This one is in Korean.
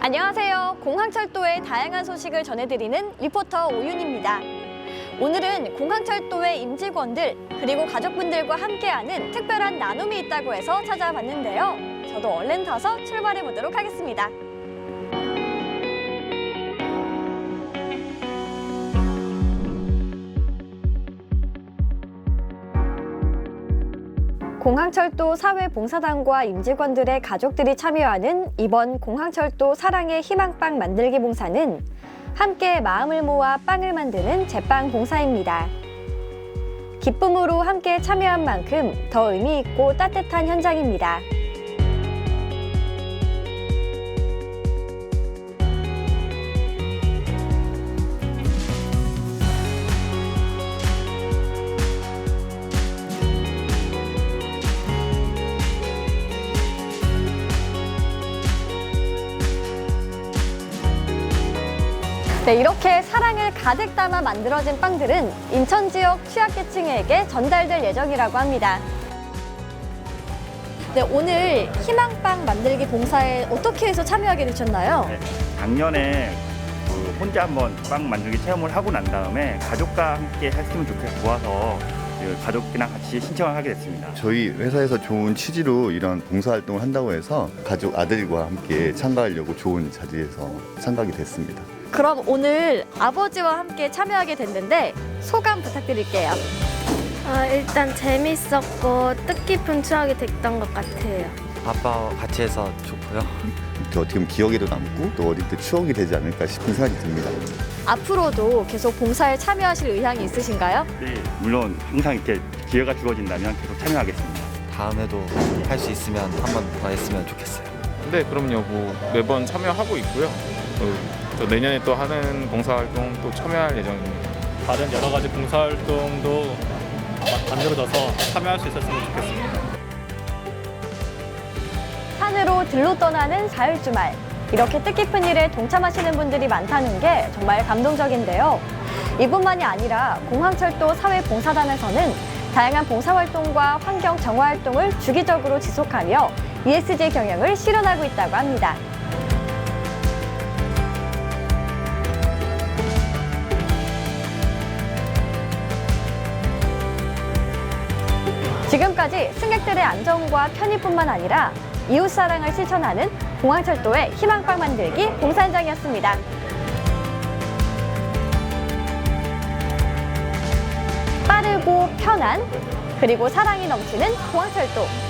안녕하세요. 공항철도의 다양한 소식을 전해드리는 리포터 오윤입니다. 오늘은 공항철도의 임직원들 그리고 가족분들과 함께하는 특별한 나눔이 있다고 해서 찾아봤는데요. 저도 얼른 타서 출발해 보도록 하겠습니다. 공항철도 사회봉사단과 임직원들의 가족들이 참여하는 이번 공항철도 사랑의 희망빵 만들기 봉사는 함께 마음을 모아 빵을 만드는 제빵 봉사입니다. 기쁨으로 함께 참여한 만큼 더 의미 있고 따뜻한 현장입니다. 네, 이렇게 사랑을 가득 담아 만들어진 빵들은 인천 지역 취약계층에게 전달될 예정이라고 합니다. 네, 오늘 희망빵 만들기 봉사에 어떻게 해서 참여하게 되셨나요? 네, 작년에 그 혼자 한번 빵 만들기 체험을 하고 난 다음에 가족과 함께 했으면 좋겠어 좋아서 그 가족이랑 같이 신청을 하게 됐습니다. 저희 회사에서 좋은 취지로 이런 봉사활동을 한다고 해서 가족 아들과 함께 참가하려고 좋은 자리에서 참가하게 됐습니다. 그럼 오늘 아버지와 함께 참여하게 됐는데 소감 부탁드릴게요. 아, 일단 재밌었고 뜻깊은 추억이 됐던 것 같아요. 아빠와 같이 해서 좋고요. 이렇게 어떻게 보면 기억에도 남고 또 어릴 때 추억이 되지 않을까 싶은 생각이 듭니다. 앞으로도 계속 봉사에 참여하실 의향이 있으신가요? 네, 물론 항상 이렇게 기회가 주어진다면 계속 참여하겠습니다. 다음에도 할 수 있으면 한 번 더 했으면 좋겠어요. 네, 그럼요. 뭐 매번 참여하고 있고요. 어, 또 내년에 또 하는 봉사활동 또 참여할 예정입니다. 다른 여러 가지 봉사활동도 마- 만들어져서 참여할 수 있었으면 좋겠습니다. 산으로 들로 떠나는 사흘 주말. 이렇게 뜻깊은 일에 동참하시는 분들이 많다는 게 정말 감동적인데요. 이뿐만이 아니라 공항철도 사회봉사단에서는 다양한 봉사활동과 환경 정화 활동을 주기적으로 지속하며 ESG 경영을 실현하고 있다고 합니다. 지금까지 승객들의 안전과 편의뿐만 아니라 이웃 사랑을 실천하는 공항철도의 희망빵 만들기 봉사 현장이었습니다. 빠르고 편한 그리고 사랑이 넘치는 공항철도